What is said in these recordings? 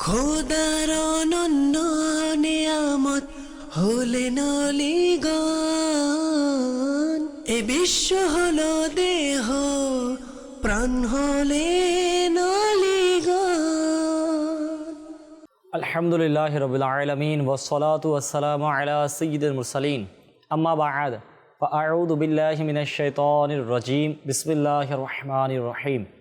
খোদার অনন্য নিয়ামত হলেন অলিগণ এ বিশ্ব হলো দেহ প্রাণ হলেন অলিগণ আলহামদুলিল্লাহ রবিল আলমিন ওসলাত ওসালাম আলা সঈদুল মুরসালিন আম্মা বাদ فأعوذ بالله من الشيطان الرجيم بسم الله الرحمن الرحيم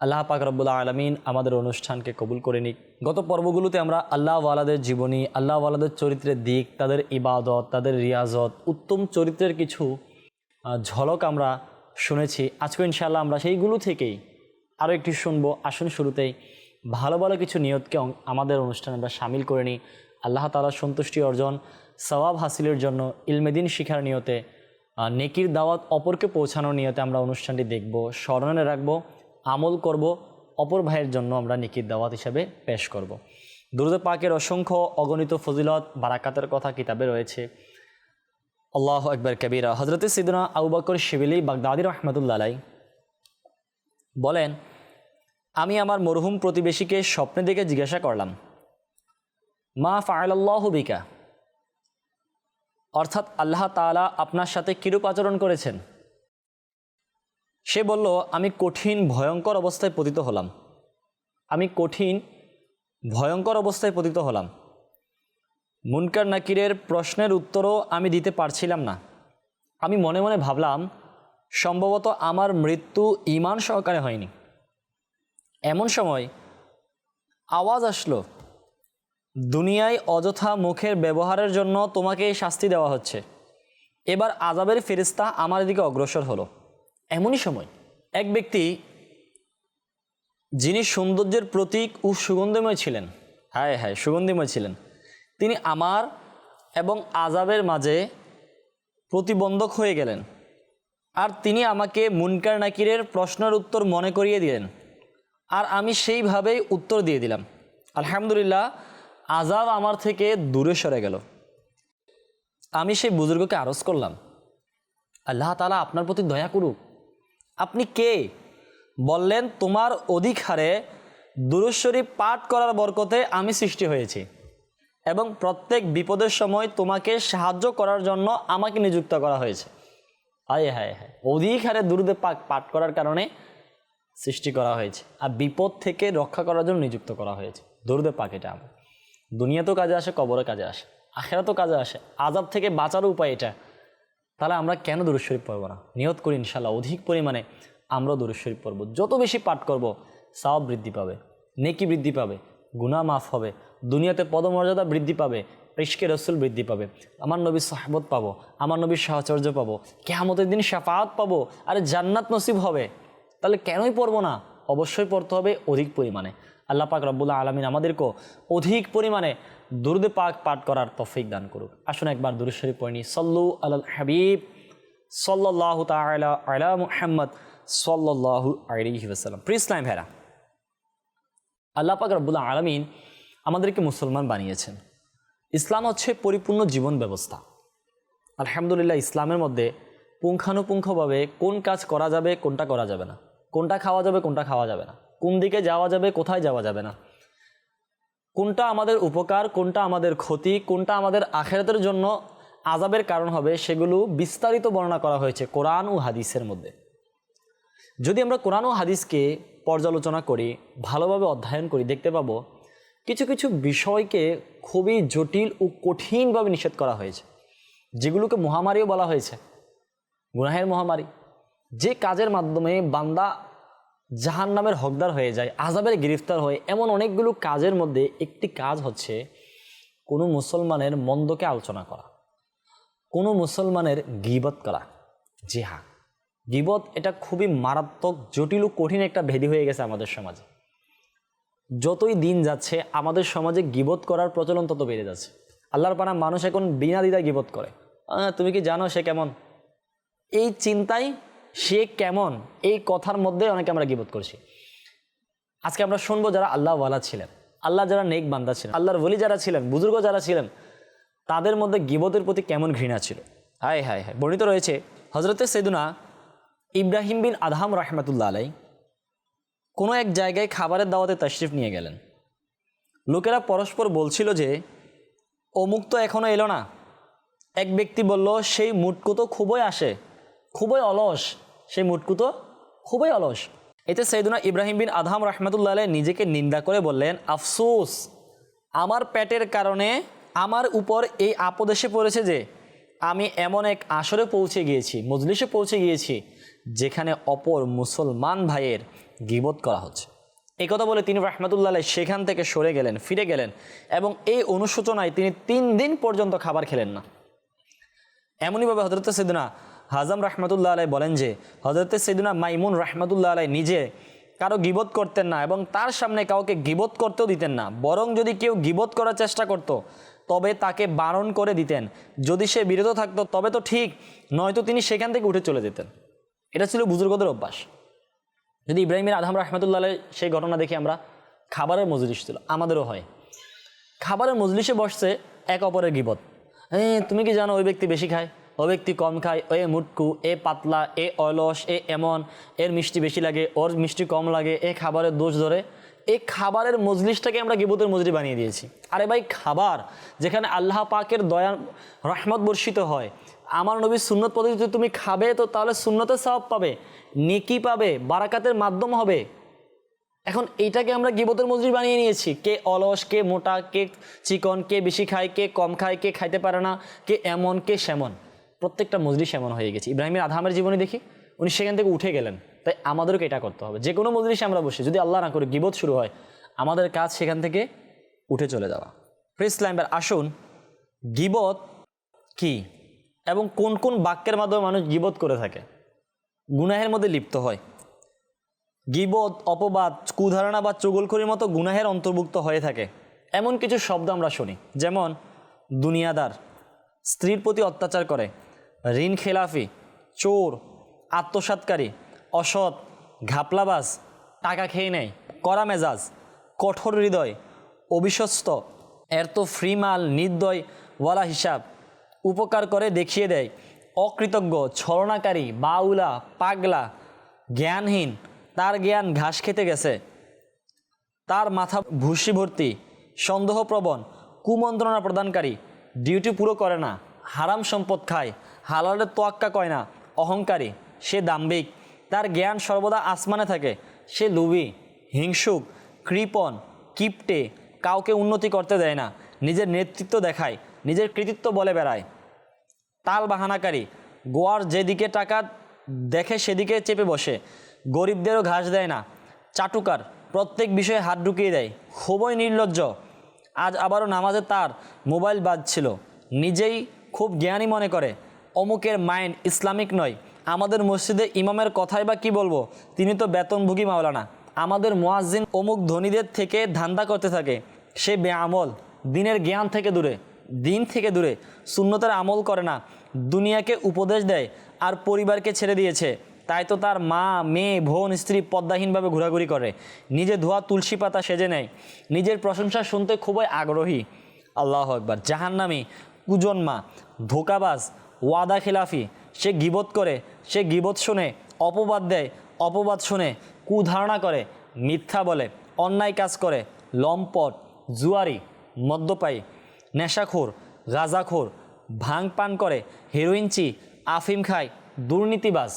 আল্লাহ পাক রব্বুল্লা আলমিন আমাদের অনুষ্ঠানকে কবুল করে নিক। গত পর্বগুলোতে আমরা আল্লাহ ওয়ালাদের জীবনী আল্লাহ ওয়ালাদের চরিত্রের দিক, তাদের ইবাদত, তাদের রিয়াজত, উত্তম চরিত্রের কিছু ঝলক আমরা শুনেছি। আজকে ইনশাআল্লাহ আমরা সেইগুলো থেকেই আরও একটি শুনব। আসুন শুরুতেই ভালো ভালো কিছু নিয়তকে আমাদের অনুষ্ঠানে আমরা সামিল করে নিই। আল্লাহ তালার সন্তুষ্টি অর্জন, সওয়াব হাসিলের জন্য ইলমেদিন শিখার নিয়তে নেকির দাওয়াত অপরকে পৌঁছানোর নিয়তে আমরা অনুষ্ঠানটি দেখব, স্মরণে রাখব। আমল করব, অপর ভাইয়ের জন্য আমরা নিকির দাওয়াত হিসাবে পেশ করব। দুরুদ পাকের অসংখ্য অগণিত ফজিলত, বারাকাতের কথা কিতাবে রয়েছে। আল্লাহ আকবর কবিরা। হজরত সিদনা আবু বকর শিবিলি বাগদাদি রহমতুল্লাহ বলেন, আমি আমার মরহুম প্রতিবেশীকে স্বপ্নে দেখে জিজ্ঞাসা করলাম, মা ফায়াল্লাহ বিকা? অর্থাৎ আল্লাহ তাআলা আপনার সাথে কিরূপ আচরণ করেছেন? সে বলল, আমি কঠিন, ভয়ঙ্কর অবস্থায় পতিত হলাম। আমি কঠিন, ভয়ঙ্কর অবস্থায় পতিত হলাম। মুনকার নাকিরের প্রশ্নের উত্তরও আমি দিতে পারছিলাম না। আমি মনে মনে ভাবলাম, সম্ভবত আমার মৃত্যু ইমান সহকারে হয়নি। এমন সময় আওয়াজ আসলো, দুনিয়ায় অযথা মুখের ব্যবহারের জন্য তোমাকে শাস্তি দেওয়া হচ্ছে। এবার আজাবের ফেরিস্তা আমার দিকে অগ্রসর হলো। এমনই সময় এক ব্যক্তি যিনি সৌন্দর্যের প্রতীক ও সুগন্ধিময় ছিলেন হ্যাঁ হ্যাঁ সুগন্ধিময় ছিলেন, তিনি আমার এবং আজাবের মাঝে প্রতিবন্ধক হয়ে গেলেন। আর তিনি আমাকে মুনকার নাকিরের প্রশ্নের উত্তর মনে করিয়ে দিলেন। আর আমি সেইভাবেই উত্তর দিয়ে দিলাম। আলহামদুলিল্লাহ আজাব আমার থেকে দূরে সরে গেল। আমি সেই বুজুর্গকে আরজ করলাম, আল্লাহ তালা আপনার প্রতি দয়া করুক। আপনি কে? বললেন, তোমার অধিক হারে দুরুশ্বরী পাঠ করার বরকতে আমি সৃষ্টি হয়েছি এবং প্রত্যেক বিপদের সময় তোমাকে সাহায্য করার জন্য আমাকে নিযুক্ত করা হয়েছে। হায় হায় হায় অধিক হারে দুরুদে পাক পাঠ করার কারণে সৃষ্টি করা হয়েছে আর বিপদ থেকে রক্ষা করার জন্য নিযুক্ত করা হয়েছে। দরুদে পাক এটা আমার। দুনিয়াতেও কাজে আসে, কবরে কাজে আসে। আখেরাতেও কাজে আসে। আজাব থেকে বাঁচার উপায় এটা। তাহলে আমরা কেন দুরুদ শরীফ পড়ব না? নিয়ত করি ইনশাল্লাহ অধিক পরিমাণে আমরা দুরুদ শরীফ পড়ব। যত বেশি পাঠ করব, সওয়াব বৃদ্ধি পাবে, নেকি বৃদ্ধি পাবে, গুনাহ মাফ হবে, দুনিয়াতে পদমর্যাদা বৃদ্ধি পাবে রিস্কে রসুল বৃদ্ধি পাবে, আমার নবীর সাহাবত পাবো, আমার নবীর সাহচর্য পাবো, কেয়ামতের দিন শাফাত পাবো, আর জান্নাত নসিব হবে। তাহলে কেনই পড়ব না? অবশ্যই পড়তে হবে অধিক পরিমাণে। আল্লাহ পাক রব্বুল্লাহ আলমিন আমাদেরকেও অধিক পরিমাণে দুরুদে পাক পাঠ করার তফিক দান করুক। আসুন একবার দুরুদ শরীফ পড়ে সল্লু আল হাবিব সাল্লাহ তালা মুহাম্মদ সাল্লাহ আলহি ওসালাম প্রিয় ইসলাম ভেরা আল্লাহ পাক রব্বুল্লাহ আলমিন আমাদেরকে মুসলমান বানিয়েছেন। ইসলাম হচ্ছে পরিপূর্ণ জীবন ব্যবস্থা। আলহামদুলিল্লাহ, ইসলামের মধ্যে পুঙ্খানুপুঙ্খভাবে কোন কাজ করা যাবে, কোনটা করা যাবে না। কোনটা খাওয়া যাবে, কোনটা খাওয়া যাবে না। কোন দিকে যাওয়া যাবে, কোথায় যাওয়া যাবে না। কোনটা আমাদের উপকার, কোনটা আমাদের ক্ষতি, কোনটা আমাদের আখেরাতের জন্য আজাবের কারণ হবে সেগুলো বিস্তারিত বর্ণনা করা হয়েছে কোরআন ও হাদিসের মধ্যে। যদি আমরা কোরআন ও হাদিসকে পর্যালোচনা করি, ভালোভাবে অধ্যয়ন করি, দেখতে পাবো কিছু কিছু বিষয়কে খুবই জটিল ও কঠিনভাবে নিষেধ করা হয়েছে। যেগুলোকে মহামারীও বলা হয়েছে, গুনাহের মহামারী। যে কাজের মাধ্যমে বান্দা জাহান নামের হকদার হয়ে যায় আজাবের গ্রেফতার হয়, এমন অনেকগুলো কাজের মধ্যে একটি কাজ হচ্ছে কোনো মুসলমানের মন্দকে আলোচনা করা, কোনো মুসলমানের গিবত করা জি হ্যাঁ গিবত এটা খুবই মারাত্মক, জটিল ও কঠিন একটা ভেদি হয়ে গেছে আমাদের সমাজে। যতই দিন যাচ্ছে, আমাদের সমাজে গিবত করার প্রচলন তত বেড়ে যাচ্ছে। আল্লাহর পানা মানুষ এখন বিনা দ্বিধায় গিবত করে। তুমি কি জানো সে কেমন? এই চিন্তায় সে কেমন? এই কথার মধ্যে অনেকে আমরা গিবত করছি। আজকে আমরা শুনব যারা আল্লাহওয়ালা ছিলেন। আল্লাহ যারা নেক বান্দা ছিলেন। আল্লাহর বলি যারা ছিলেন, বুজুর্গ যারা ছিলেন, তাদের মধ্যে গিবতের প্রতি কেমন ঘৃণা ছিল? হায় হায় হায় বর্ণিত রয়েছে হজরতে সেদুনা ইব্রাহিম বিন আদহাম রহমতুল্লাহ আলাই কোনো এক জায়গায় খাবারের দাওয়াতে তশরিফ নিয়ে গেলেন। লোকেরা পরস্পর বলছিল যে, অমুক তো এখনও এলো না। এক ব্যক্তি বলল, সেই মুটকু তো খুবই আসে। খুবই অলস। সেই মুটকু তো খুবই অলস। এতে সৈদুনা ইব্রাহিম বিন আদহাম রহমতুল্লাহ আলাই নিজেকে নিন্দা করে বললেন, আফসোস, আমার পেটের কারণে আমার উপর এই আপদেশে পড়েছে যে, আমি এমন এক আসরে পৌঁছে গিয়েছি, মজলিসে পৌঁছে গিয়েছি, যেখানে অপর মুসলমান ভাইয়ের গিবত করা হচ্ছে। এই কথা বলে তিনি রহমতুল্লাহ সেখান থেকে সরে গেলেন, ফিরে গেলেন এবং এই অনুশোচনায় তিনি তিন দিন পর্যন্ত খাবার খেলেন না। এমনইভাবে হজরত সেদুনা হাজাম রহমতুল্লাহ আলাই বলেন যে হজরত সেদুনা মাইমুন রহমতুল্লাহ আলাই নিজে কারও গিবত করতেন না এবং তার সামনে কাউকে গিবত করতেও দিতেন না। বরং যদি কেউ গিবত করার চেষ্টা করত, তবে তাকে বারণ করে দিতেন। যদি সে বিরত থাকতো, তবে তো ঠিক, নয়তো তিনি সেখান থেকে উঠে চলে যেতেন। এটা ছিল বুজুর্গদের অভ্যাস। যদি ইব্রাহিমের আদহাম রহমতুল্লাহ সেই ঘটনা দেখি আমরা, খাবারের মজলিস ছিল, আমাদেরও হয়। খাবারের মজলিসে বসছে এক অপরের গিবত। এ, তুমি কি জানো ওই ব্যক্তি বেশি খায়? ওই ব্যক্তি কম খায়, এ মুটকু, এ পাতলা, এ অলস, এ এমন, এর মিষ্টি বেশি লাগে, ওর মিষ্টি কম লাগে, এ খাবারের দোষ ধরে। এই খাবারের মজলিসটাকে আমরা গিবতের মজলি বানিয়ে দিয়েছি। আরে ভাই, খাবার, যেখানে আল্লাহ পাকের দয়া রহমত বর্ষিত হয়। আমার নবীর সুন্নত পদ্ধতিতে তুমি খাবে, তো তাহলে সুন্নতের স্বভাব পাবে, নেকি পাবে, বারাকাতের মাধ্যম হবে। এখন এইটাকে আমরা গিবতের মজুরি বানিয়ে নিয়েছি। কে অলস, কে মোটা, কে চিকন, কে বেশি খায়, কে কম খায়, কে খাইতে পারে না, কে এমন, কে সেমন। প্রত্যেকটা মজলি এমন হয়ে গেছে। ইব্রাহিমের আধামের জীবনে দেখি, উনি সেখান থেকে উঠে গেলেন। তাই আমাদেরকে এটা করতে হবে। যে কোনো মজলিসে আমরা বসি, যদি আল্লাহ না করে গিবত শুরু হয়, আমাদের কাজ সেখান থেকে উঠে চলে যাওয়া। প্রেস লাইম্বার, আসুন, গিবত কি? এবং কোন কোন বাক্যের মাধ্যমে মানুষ গিবত করে থাকে? গুনাহের মধ্যে লিপ্ত হয়। গিবত, অপবাদ, কুধারণা বা চুগলখড়ির মতো গুনাহের অন্তর্ভুক্ত হয়ে থাকে। এমন কিছু শব্দ আমরা শুনি, যেমন, দুনিয়াদার, স্ত্রীর প্রতি অত্যাচার করে ঋণ খেলাফি, চোর আত্মসাৎকারী অসৎ, ঘাপলাবাজ, টাকা খেয়ে নেয়, কড়া মেজাজ, কঠোর হৃদয়, অবিশ্বস্ত, এর তো ফ্রি মাল, নির্দয়, ওয়ালা হিসাব। উপকার করে দেখিয়ে দেয়, অকৃতজ্ঞ, ছলনাকারী, বাউলা, পাগলা, জ্ঞানহীন, তার জ্ঞান ঘাস খেতে গেছে। তার মাথা ভুসি ভর্তি, সন্দেহপ্রবণ, কুমন্ত্রণা প্রদানকারী, ডিউটি পুরো করে না, হারাম সম্পদ খায় হালালের তোয়াক্কা কয় না? অহংকারী, সে দাম্ভিক। তার জ্ঞান সর্বদা আসমানে থাকে। সে লুবি হিংসুক, কৃপণ, কিপটে, কাউকে উন্নতি করতে দেয় না। নিজের নেতৃত্ব দেখায়, নিজের কৃতিত্ব বলে বেড়ায়। তাল বাহানাকারী, গোয়ার যেদিকে টাকা দেখে সেদিকে চেপে বসে। গরিবদেরও ঘাস দেয় না। চাটুকার, প্রত্যেক বিষয়ে হাত ঢুকিয়ে দেয়। খুবই নির্লজ্জ। আজ আবারও নামাজে তার মোবাইল বাজছিল। নিজেই খুব জ্ঞানী মনে করে। অমুকের মাইন্ড ইসলামিক নয়। আমাদের মসজিদে ইমামের কথাই বা কি বলব? তিনি তো বেতনভোগী মাওলানা। আমাদের মোয়াজ্জিন অমুক ধনীদের থেকে ধান্দা করতে থাকে। সে বেআমল, দিনের জ্ঞান থেকে দূরে, দিন থেকে দূরে শূন্যতার আমল করে না। দুনিয়াকে উপদেশ দেয় আর পরিবারকে ছেড়ে দিয়েছে। তাই তো তার মা, মেয়ে, বোন, স্ত্রী পদ্মাহীনভাবে ঘোরাঘুরি করে। নিজে ধোয়া তুলসী পাতা সেজে নেয়। নিজের প্রশংসা শুনতে খুবই আগ্রহী। আল্লাহ একবার জাহান্নামি কুজন্মা ধোকাবাজ ওয়াদা খিলাফি। সে গিবত করে, সে গিবত শুনে, অপবাদ দেয়, অপবাদ শুনে, কুধারণা করে, মিথ্যা বলে, অন্যায় কাজ করে, লম্পট, জুয়ারি, মদ্যপায়ী, নেশাখোর, গাঁজাখোর ভাং পান করে হেরোইনচি আফিম খায়, দুর্নীতিবাজ,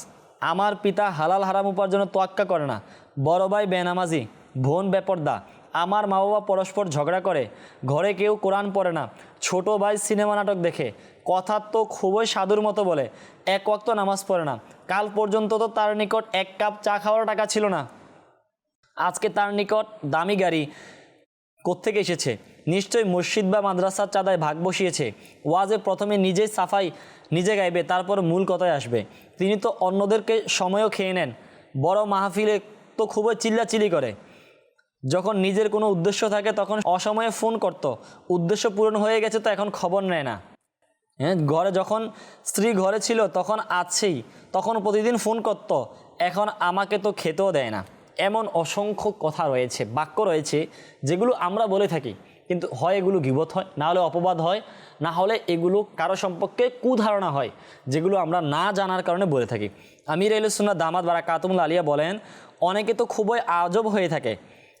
আমার পিতা হালাল হারাম উপার্জনের তোয়াক্কা করে না, বড় ভাই বেনামাজি বোন বেপর্দা আমার মা বাবা পরস্পর ঝগড়া করে, ঘরে কেউ কোরআন পড়ে না, ছোট ভাই সিনেমা নাটক দেখে, কথা তো খুবই সাধুর মতো বলে, এক ওয়াক্ত নামাজ পড়ে না, কাল পর্যন্ত তো তার নিকট এক কাপ চা খাওয়ার টাকা ছিল না। আজকে তার নিকট দামি গাড়ি কোত্থেকে এসেছে? নিশ্চয়ই মসজিদ বা মাদ্রাসার চাঁদায় ভাগ বসিয়েছে। ওয়াজে প্রথমে নিজেই সাফাই, নিজে গাইবে, তারপর মূল কথায় আসবে। তিনি তো অন্যদেরকে সময়ও খেয়ে নেন। বড় মাহফিলে তো খুবই চিল্লাচিলি করে। যখন নিজের কোনো উদ্দেশ্য থাকে তখন অসময়ে ফোন করত। উদ্দেশ্য পূরণ হয়ে গেছে তো এখন খবর নেয় না। হ্যাঁ ঘরে যখন স্ত্রী ঘরে ছিল তখন আছেই, তখন প্রতিদিন ফোন করত। এখন আমাকে তো খেতেও দেয় না। এমন অসংখ্য কথা রয়েছে, বাক্য রয়েছে, যেগুলো আমরা বলে থাকি। কিন্তু হয় এগুলো গিবত হয়, না হলে অপবাদ হয়, না হলে এগুলো কারও সম্পর্কে কুধারণা হয়, যেগুলো আমরা না জানার কারণে বলে থাকি। আমির সুন্না দামাদ বারা কাতুমুল আলিয়া বলেন, অনেকে তো খুবই আজব হয়ে থাকে।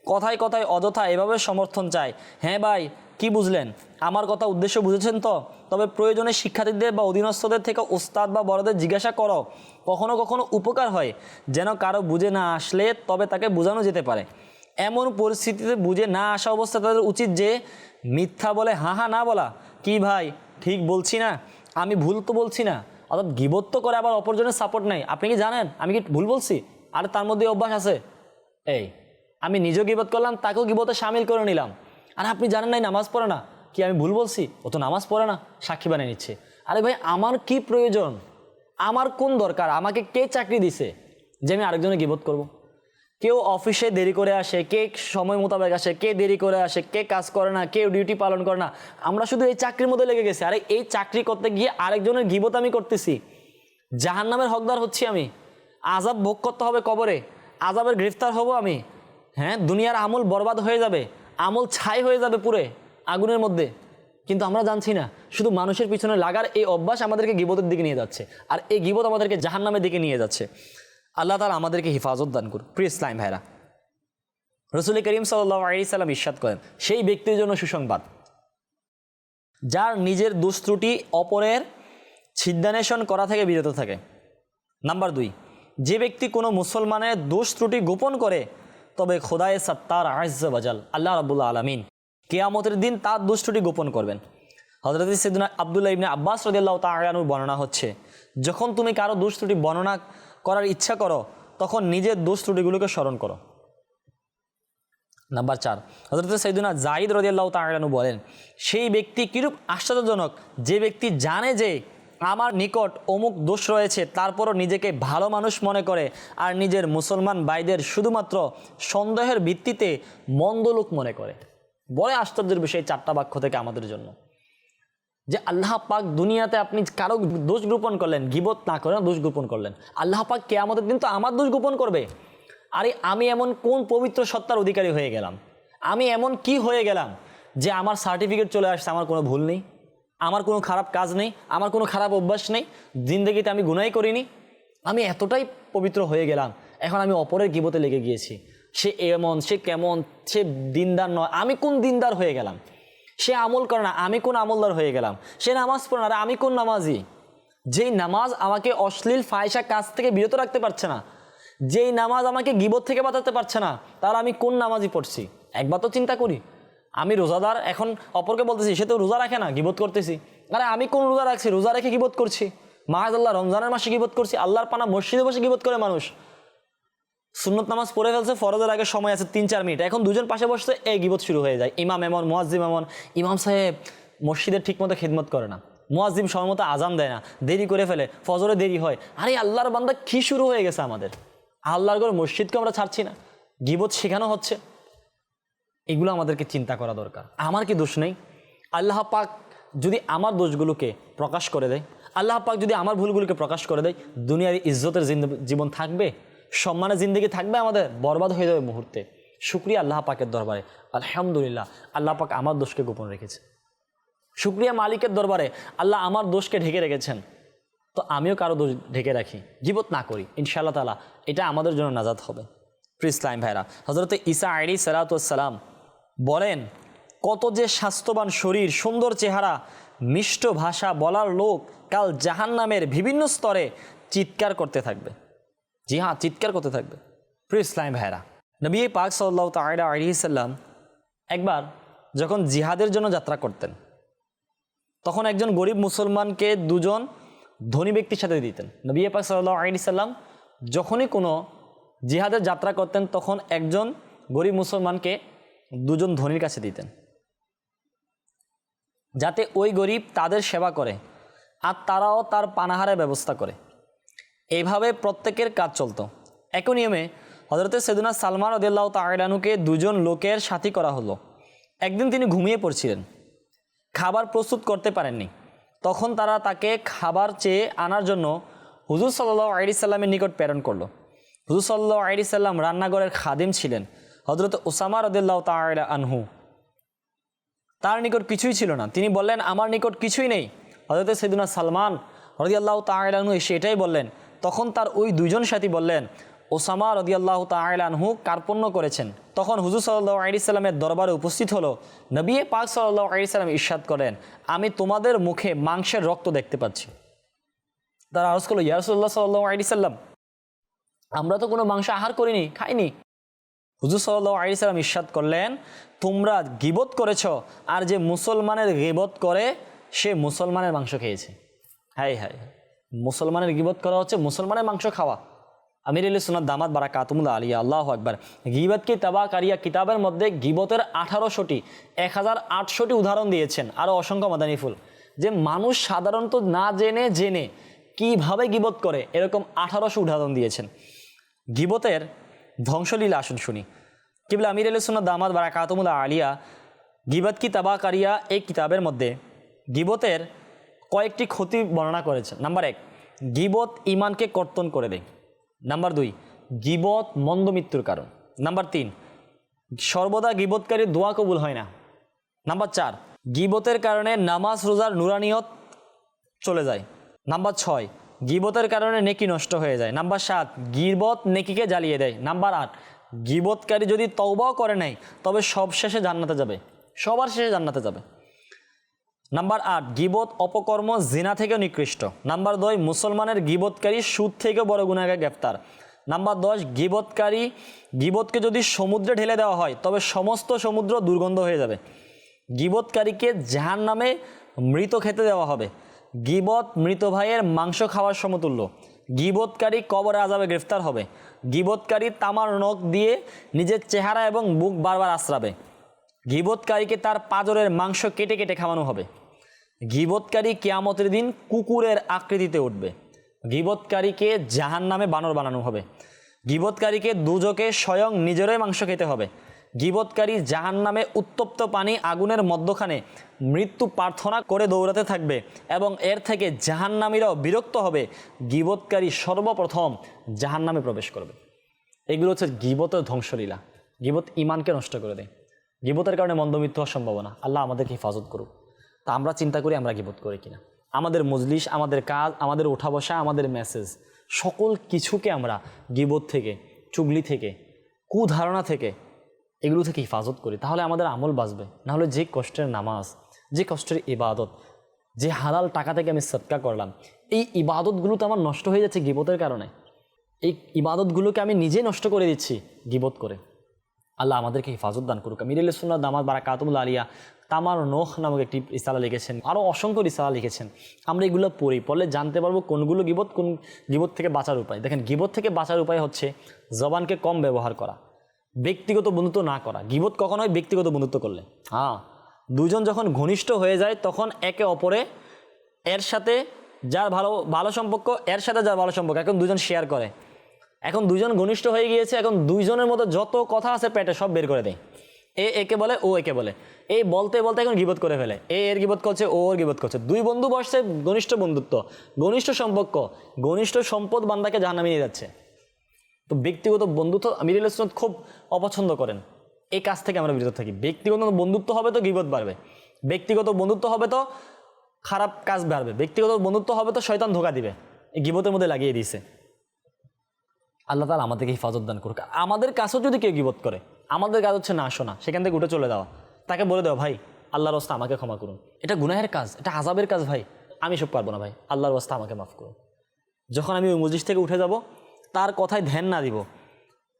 কথায় কথায় অযথা এভাবে সমর্থন চায়। হ্যাঁ ভাই, কি বুঝলেন? আমার কথা উদ্দেশ্য বুঝেছেন তো? তবে প্রয়োজনে শিক্ষার্থীদের বা অধীনস্থদের থেকে ওস্তাদ বা বড়দের জিজ্ঞাসা করো। কখনো কখনো উপকার হয়, যেন কারও বুঝে না আসলে তবে তাকে বোঝানো যেতে পারে। এমন পরিস্থিতিতে বুঝে না আসা অবস্থা তাদের উচিত যে, মিথ্যা বলে হা হা না বলা। কি ভাই, ঠিক বলছি না? আমি ভুল তো বলছি না। অর্থাৎ গিবত তো করে আবার অপরজনের সাপোর্ট নেই আপনি কি জানেন? আমি কি ভুল বলছি? আর তার মধ্যে অভ্যাস আছে। এই আমি নিজেও গিবত করলাম, তাকেও গিবতে সামিল করে নিলাম। আর আপনি জানেন নাই, নামাজ পড়ে না। কি আমি ভুল বলছি? ও তো নামাজ পড়ে না, সাক্ষী বানিয়ে নিচ্ছে। আরে ভাই, আমার কি প্রয়োজন? আমার কোন দরকার? আমাকে কে চাকরি দিছে যে আমি আরেকজনে গিবত করব। কেউ অফিসে দেরি করে আসে, কে সময় মোতাবেক আসে, কে দেরি করে আসে, কে কাজ করে না, কেউ ডিউটি পালন করে না। আমরা শুধু এই চাকরির মধ্যে লেগে গেছি। আরে এই চাকরি করতে গিয়ে আরেকজনের গিবত আমি করতেছি। জাহান নামের হকদার হচ্ছি আমি। আজাব ভোগ করতে হবে কবরে। আজাবের গ্রেফতার হব আমি। হ্যাঁ দুনিয়ার আমল বরবাদ হয়ে যাবে, আমল ছাই হয়ে যাবে পুরে, আগুনের মধ্যে। কিন্তু আমরা জানছি না, শুধু মানুষের পিছনে লাগার এই অভ্যাস আমাদেরকে গিবতের দিকে নিয়ে যাচ্ছে, আর এই গিবত আমাদেরকে জাহান্নামের দিকে নিয়ে যাচ্ছে। আল্লাহ তালা আমাদেরকে হেফাজত দান করুন প্রিয় ইসলাম ভাইরা, রসুল করিম সাল্লাহ আলি সাল্লাম ইস্বাদ করেন, সেই ব্যক্তির জন্য সুসংবাদ। যার নিজের দুস্ত্রুটি অপরের ছিদ্দান্বেষণ করা থেকে বিরত থাকে। নাম্বার দুই, যে ব্যক্তি কোনো মুসলমানের দোষ ত্রুটি গোপন করে তবে খোদায় সত্তার আজাল আল্লাহ রাবুল্লাহ আলমিন কেয়ামতের দিন তার দোষ ত্রুটি গোপন করবেন। হজরত সিদ্দিন আবদুল্লাহ ইবনে আব্বাস রদিল্লাহ তালানুর বর্ণনা হচ্ছে, যখন তুমি কারও দোষ ত্রুটি বর্ণনা করার ইচ্ছা করো, তখন নিজের দোষ ত্রুটিগুলোকে স্মরণ করো। নাম্বার চার হজরত সৈদুনা জাহিদ রদিয়াল্লাহ তালানু বলেন, সেই ব্যক্তি কিরূপ আশ্চর্যজনক, যে ব্যক্তি জানে যে আমার নিকট অমুক দোষ রয়েছে, তারপরও নিজেকে ভালো মানুষ মনে করে আর নিজের মুসলমান ভাইদের শুধুমাত্র সন্দেহের ভিত্তিতে মন্দ লোক মনে করে। বড় আশ্চর্যের বিষয় চারটা বাক্য থেকে আমাদের জন্য। যে আল্লাহ পাক দুনিয়াতে আপনি কারও দোষ গোপন করলেন, গিবত না করে দোষ গোপন করলেন। আল্লাহ পাক কে আমাদের দিন তো আমার দোষ গোপন করবে। আরে আমি এমন কোন পবিত্র সত্তার অধিকারী হয়ে গেলাম? আমি এমন কি হয়ে গেলাম যে আমার সার্টিফিকেট চলে আসছে, আমার কোনো ভুল নেই? আমার কোনো খারাপ কাজ নেই, আমার কোনো খারাপ অভ্যাস নেই, জিন্দগিতে আমি গুনাই করিনি, আমি এতটাই পবিত্র হয়ে গেলাম। এখন আমি অপরের গিবতে লেগে গিয়েছি। সে এমন, সে কেমন, সে দিনদার নয়, আমি কোন দিনদার হয়ে গেলাম? সে আমল করে না, আমি কোন আমলদার হয়ে গেলাম? সে নামাজ পড়ে না আমি কোন নামাজি? যেই নামাজ আমাকে অশ্লীল ফায়সা কাজ থেকে বিরত রাখতে পারছে না, যেই নামাজ আমাকে গিবত থেকে বাঁচাতে পারছে না তার আমি কোন নামাজই পড়ছি? একবার তো চিন্তা করি। আমি রোজাদার, এখন অপরকে বলতেছি, সে তো রোজা রাখে না, গিবত করতেছি। আরে আমি কোন রোজা রাখছি? রোজা রেখে গিবত করছি। মাহাজ আল্লাহ রমজানের মাসে গিবত করছি। আল্লাহর পানা মসজিদে বসে গিবত করে মানুষ। সুন্নত নামাজ পড়ে ফেলছে, ফরজের আগে সময় আছে তিন চার মিনিট। এখন দুজন পাশে বসছে, এই গিবত শুরু হয়ে যায়। ইমাম এমন, মোয়াজ্জিম এমন। ইমাম সাহেব মসজিদের ঠিকমতো খেদমত করে না। মোয়াজ্জিম সময় মতো আজান দেয় না, দেরি করে ফেলে, ফজরে দেরি হয়। আরে আল্লাহর বান্দা কি শুরু হয়ে গেছে আমাদের? আল্লাহর ঘরে মসজিদকে আমরা ছাড়ছি না। গিবত শেখানো হচ্ছে। এগুলো আমাদেরকে চিন্তা করা দরকার। আমার কি দোষ নেই? আল্লাহ পাক যদি আমার দোষগুলোকে প্রকাশ করে দেয়, আল্লাহ পাক যদি আমার ভুলগুলোকে প্রকাশ করে দেয়, দুনিয়ার ইজ্জতের জীবন থাকবে, সম্মানের জিন্দগি থাকবে, আমাদের বরবাদ হয়ে যাবে মুহূর্তে। শুক্রিয়া আল্লাহ পাকের দরবারে। আলহামদুলিল্লাহ, আল্লাহ পাক আমার দোষকে গোপন রেখেছে। শুক্রিয়া মালিকের দরবারে আল্লাহ আমার দোষকে ঢেকে রেখেছেন। তো আমিও কারও দোষ ঢেকে রাখি, জীবত না করি। ইনশাআল্লাহ তালা এটা আমাদের জন্য নাজাদ হবে। প্রিসলাইম ভাইরা হজরত ইসা আইরি সালাতাম বলেন, কত যে স্বাস্থ্যবান শরীর, সুন্দর চেহারা, মিষ্ট ভাষা বলার লোক কাল জাহান্নামের বিভিন্ন স্তরে চিৎকার করতে থাকবে। জি হ্যাঁ চিৎকার করতে থাকবে। প্রিয় ইসলাম ভাইরা নবী পাক সাল্লাহ তাইরা আলিসাল্লাম একবার যখন জিহাদের জন্য যাত্রা করতেন, তখন একজন গরিব মুসলমানকে দুজন ধনী ব্যক্তির সাথে দিতেন। নবী পাক সাল্লাহ আলিসাল্লাম যখনই কোনো জিহাদের যাত্রা করতেন, তখন একজন গরিব মুসলমানকে দুজন ধনীর কাছে দিতেন। যাতে ওই গরিব তাদের সেবা করে আর তারাও তার পানাহারের ব্যবস্থা করে। এইভাবে প্রত্যেকের কাজ চলত। একই নিয়মে হজরত সেদুনা সালমান রদিল্লাহ তাইরানুকে দুজন লোকের সাথী করা হলো। একদিন তিনি ঘুমিয়ে পড়ছিলেন। খাবার প্রস্তুত করতে পারেননি। তখন তারা তাকে খাবার চেয়ে আনার জন্য হুজুর সাল্লাহ আইডি সাল্লামের নিকট প্রেরণ করল। হুজুর সাল্লাহ আইডি সাল্লাম রান্নাঘরের খাদিম ছিলেন। হজরত ওসামা রদুল্লাহ তাআলা আনহু, তার নিকট কিছুই ছিল না। তিনি বললেন, আমার নিকট কিছুই নেই। হজরত সৈদুনা সালমান রদিয়াল্লাহ এসে এটাই বললেন। তখন তার ওই দুজন সাথী বললেন ওসামা রদিয়াল্লাহ তাহু কার্পণ্য করেছেন। তখন হুজুর সাল্লাহ আলিসাল্লামের দরবারে উপস্থিত হলো। নবী পাক সাল্লাহ আলিসাল্লাম ইস্বাদ করেন, আমি তোমাদের মুখে মাংসের রক্ত দেখতে পাচ্ছি। তারা আরজ করল ইয়ারসুল্লাহ সাল্লাহ আলিসাল্লাম আমরা তো কোনো মাংস আহার করিনি, খাইনি। হুজুর সাল্লাহ আলি সাল্লাম ইস্বাদ করলেন, তোমরা গিবত করেছ আর যে মুসলমানের গিবত করে, সে মুসলমানের মাংস খেয়েছে। হাই হাই, মুসলমানের গিবত করা হচ্ছে মুসলমানের মাংস খাওয়া। আমির আলী সোনার দামাত বারা কাতুমুল্লা আলিয়া আল্লাহ আকবর। গিবতকে তাবা কারিয়া কিতাবের মধ্যে গিবতের আঠারোশোটি এক হাজার আটশোটি উদাহরণ দিয়েছেন আরও অসংখ্য মাদানিফুল। যে মানুষ সাধারণত না জেনে জেনে কীভাবে গিবত করে, এরকম আঠারোশো উদাহরণ দিয়েছেন। গিবতের ধ্বংসলীলা আসুন শুনি। কিবলা আমির আলী সুন্নত দামাদ বারা কাতমুল্লা আলিয়া, গিবত কি তাবা কারিয়া এই কিতাবের মধ্যে গিবতের কয়েকটি ক্ষতি বর্ণনা করেছে নাম্বার এক, গিবত ইমানকে কর্তন করে দেয়। নাম্বার দুই, গিবত মন্দ মৃত্যুর কারণ। নাম্বার তিন, সর্বদা গিবতকারী দোয়া কবুল হয় না। নাম্বার চার, গিবতের কারণে নামাজ রোজার নুরানিয়ত চলে যায়। নাম্বার ছয় গিবতের কারণে নেকি নষ্ট হয়ে যায়। নাম্বার সাত, গিবত নেকিকে জ্বালিয়ে দেয়। নাম্বার আট, গিবতকারী যদি তওবাও করে নেয়, তবে সব শেষে জান্নাতে যাবে। সবার শেষে জান্নাতে যাবে। নাম্বার আট, গিবত অপকর্ম জিনা থেকেও নিকৃষ্ট। নাম্বার দশ মুসলমানের গিবতকারী সুদ থেকেও বড় গুণাগার গ্রেপ্তার নাম্বার দশ, গিবতকারী, গিবতকে যদি সমুদ্রে ঢেলে দেওয়া হয়, তবে সমস্ত সমুদ্র দুর্গন্ধ হয়ে যাবে। গিবতকারীকে জাহান নামে মৃত খেতে দেওয়া হবে। গিবত মৃত ভাইয়ের মাংস খাওয়ার সমতুল্য। গিবতকারী কবরে আজাবে গ্রেফতার হবে। গিবতকারী তামার নখ দিয়ে নিজের চেহারা এবং বুক বারবার আশ্রাবে গিবতকারীকে তার পাজরের মাংস কেটে কেটে খাওয়ানো হবে। গিবতকারী কেয়ামতের দিন কুকুরের আকৃতিতে উঠবে। গিবতকারীকে জাহান নামে বানর বানানো হবে। গিবতকারীকে দুজকে স্বয়ং নিজেরই মাংস খেতে হবে। গিবতকারী জাহান নামে উত্তপ্ত পানি আগুনের মধ্যখানে মৃত্যু প্রার্থনা করে দৌড়াতে থাকবে এবং এর থেকে জাহান্নামীরাও বিরক্ত হবে। গিবৎকারী সর্বপ্রথম জাহান নামে প্রবেশ করবে। এগুলো হচ্ছে গিবতের ধ্বংসলীলা। গিবত ইমানকে নষ্ট করে দেয়। গিবতের কারণে মন্দ মৃত্যু হওয়ার সম্ভাবনা। আল্লাহ আমাদেরকে হেফাজত করুক। তা আমরা চিন্তা করি আমরা গিবত করি কিনা। আমাদের মজলিস, আমাদের কাজ, আমাদের ওঠা বসা, আমাদের মেসেজ, সকল কিছুকে আমরা গিবত থেকে, চুগলি থেকে, কুধারণা থেকে এগুলো থেকে হেফাজত করি, তাহলে আমাদের আমল বাঁচবে। নাহলে যে কষ্টের নামাজ, যে কষ্টের ইবাদত, যে হালাল টাকা থেকে আমি সৎকা করলাম, এই ইবাদতগুলো তো আমার নষ্ট হয়ে যাচ্ছে গিবতের কারণে। এই ইবাদতগুলোকে আমি নিজে নষ্ট করে দিচ্ছি গিবত করে। আল্লাহ আমাদেরকে হেফাজত দান করুক। মিরিল সুন্নাত দামাত বারা কাতুমুল আলিয়া, তামার নোহ নামক একটি ইসালা লিখেছেন। আরও অসংখ্য ইসালা লিখেছেন। আমরা এগুলো পড়ি, পড়লে জানতে পারব কোনগুলো গিবত, কোন গিবত থেকে বাঁচার উপায়। দেখেন, গিবত থেকে বাঁচার উপায় হচ্ছে জবানকে কম ব্যবহার করা। ব্যক্তিগত বন্ধুত্ব না করা। গিবত কখন হয় ব্যক্তিগত বন্ধুত্ব করলে। হ্যাঁ দুজন যখন ঘনিষ্ঠ হয়ে যায়, তখন একে অপরে এর সাথে যার ভালো ভালো সম্পর্ক, এর সাথে যার ভালো সম্পর্ক। এখন দুজন শেয়ার করে। এখন দুজন ঘনিষ্ঠ হয়ে গিয়েছে, এখন দুইজনের মধ্যে যত কথা আছে পেটে, সব বের করে দেয়। এ একে বলে, ও একে বলে। এই বলতে বলতে এখন গিবত করে ফেলে। এ এর গিবত করছে, ও ওর গিবত করছে। দুই বন্ধু বসছে ঘনিষ্ঠ বন্ধুত্ব, ঘনিষ্ঠ সম্পর্ক, ঘনিষ্ঠ সম্পদ বান্দাকে জাহান্নামে নিয়ে যাচ্ছে। তো ব্যক্তিগত বন্ধুত্ব আমিরুল ইসলাম খুব অপছন্দ করেন। এই কাজ থেকে আমরা বিরত থাকি। ব্যক্তিগত বন্ধুত্ব হবে তো গিবত বাড়বে। ব্যক্তিগত বন্ধুত্ব হবে তো খারাপ কাজ বাড়বে। ব্যক্তিগত বন্ধুত্ব হবে তো শয়তান ধোকা দিবে। এই গিবতের মধ্যে লাগিয়ে দিয়েছে। আল্লাহ তালা আমাদেরকে হেফাজত দান করুক। আমাদের কাছেও যদি কেউ গিবত করে, আমাদের কাজ হচ্ছে না, শোনা, সেখান থেকে উঠে চলে যাওয়া। তাকে বলে দেওয়া ভাই, আল্লাহর রাস্তা আমাকে ক্ষমা করুন। এটা গুনাহের কাজ, এটা আজাবের কাজ ভাই। আমি সব পারব না ভাই। আল্লাহর রাস্তা আমাকে মাফ করুন। যখন আমি ওই মসজিদ থেকে উঠে যাব তার কথায় ধ্যান না দিব,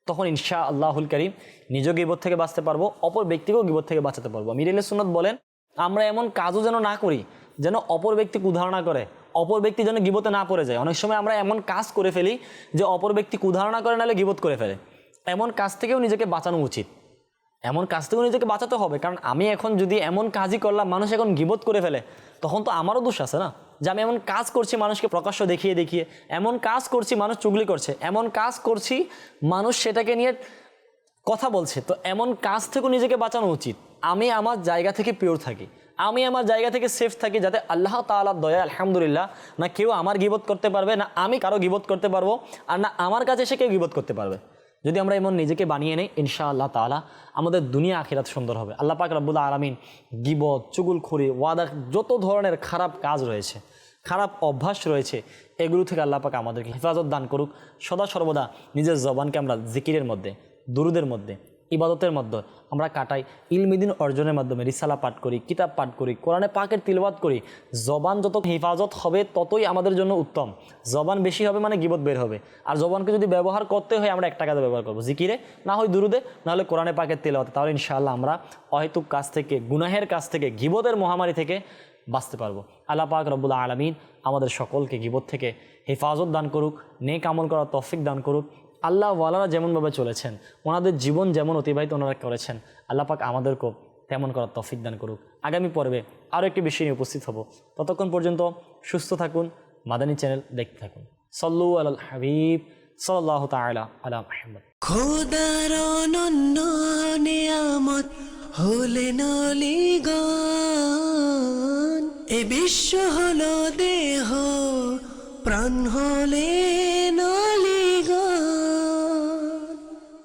তখন ইনশা আল্লাহুল করিম নিজ গিবত থেকে বাঁচতে পারব, অপর ব্যক্তিকেও গিবত থেকে বাঁচাতে পারব। মিরিল সুন্নত বলেন, আমরা এমন কাজও যেন না করি, যেন অপর ব্যক্তি কুধারণা করে, অপর ব্যক্তি যেন গিবতে না পড়ে যায়। অনেক সময় আমরা এমন কাজ করে ফেলি যে অপর ব্যক্তি কুধারণা করে নাহলে গিবত করে ফেলে। এমন কাজ থেকেও নিজেকে বাঁচানো উচিত। এমন কাজ থেকেও নিজেকে বাঁচাতে হবে, কারণ আমি এখন যদি এমন কাজই করলাম, মানুষ এখন গিবত করে ফেলে, তখন তো আমারও দোষ আছে না? যে আমি এমন কাজ করছি মানুষকে প্রকাশ্য দেখিয়ে দেখিয়ে, এমন কাজ করছি মানুষ চুগলি করছে, এমন কাজ করছি মানুষ সেটাকে নিয়ে কথা বলছে। তো এমন কাজ থেকেও নিজেকে বাঁচানো উচিত। আমি আমার জায়গা থেকে পিওর থাকি। আমি আমার জায়গা থেকে সেফ থাকি যাতে আল্লাহ তাআলার দয়া, আলহামদুলিল্লাহ, না কেউ আমার গিবত করতে পারবে, না আমি কারও গিবত করতে পারব, আর না আমার কাছে এসে কেউ গিবত করতে পারবে। যদি আমরা এমন নিজেকে বানিয়ে নেই ইনশা আল্লাহ তাআলা আমাদের দুনিয়া আখিরাত সুন্দর হবে। আল্লাহ পাক রব্বুল আলমিন গিবত, চুগুলখুরি, ওয়াদা, যত ধরনের খারাপ কাজ রয়েছে, খারাপ অভ্যাস রয়েছে, এগুলো থেকে আল্লাহ পাক আমাদেরকে হেফাজত দান করুক। সদা সর্বদা নিজের জবানকে আমরা জিকিরের মধ্যে, দুরুদের মধ্যে ইবাদতের মধ্যে। আমরা কাটাই ইলমিদিন অর্জনের মাধ্যমে, রিসালা পাঠ করি, কিতাব পাঠ করি, কোরআনে পাকের তিলবাদ করি। জবান যত হেফাজত হবে, ততই আমাদের জন্য উত্তম। জবান বেশি হবে মানে গিবত বের হবে। আর জবানকে যদি ব্যবহার করতে হয়, আমরা একটা টাকাতে ব্যবহার করব। জিকিরে, না হয় দুরুদে নাহলে কোরআনে পাকের তিলবাত তাহলে ইনশাআল্লাহ আমরা অহেতুক কাজ থেকে, গুনাহের কাজ থেকে, গিবতের মহামারী থেকে বাঁচতে পারব। আল্লাহ পাক রব্বুল আলমিন আমাদের সকলকে গিবত থেকে হেফাজত দান করুক, নেক আমল করার তফিক দান করুক। আল্লাহ ওয়ালারা যেমনভাবে চলেছেন, ওনাদের জীবন যেমন অতিবাহিত ওনারা করেছেন, আল্লাহ পাক আমাদেরকেও তেমন করার তফিক দান করুক। আগামী পর্বে আরও একটি বিষয় নিয়ে উপস্থিত হব। ততক্ষণ পর্যন্ত সুস্থ থাকুন, মাদানী চ্যানেল দেখতে থাকুন। সল্লু আল হাবিব সাল্লাহ তালা আলা আহমদ খোদার অনন্য নিয়ামত হলেন অলিগণ এ বিশ্ব হলো দেহ, প্রাণ হলেন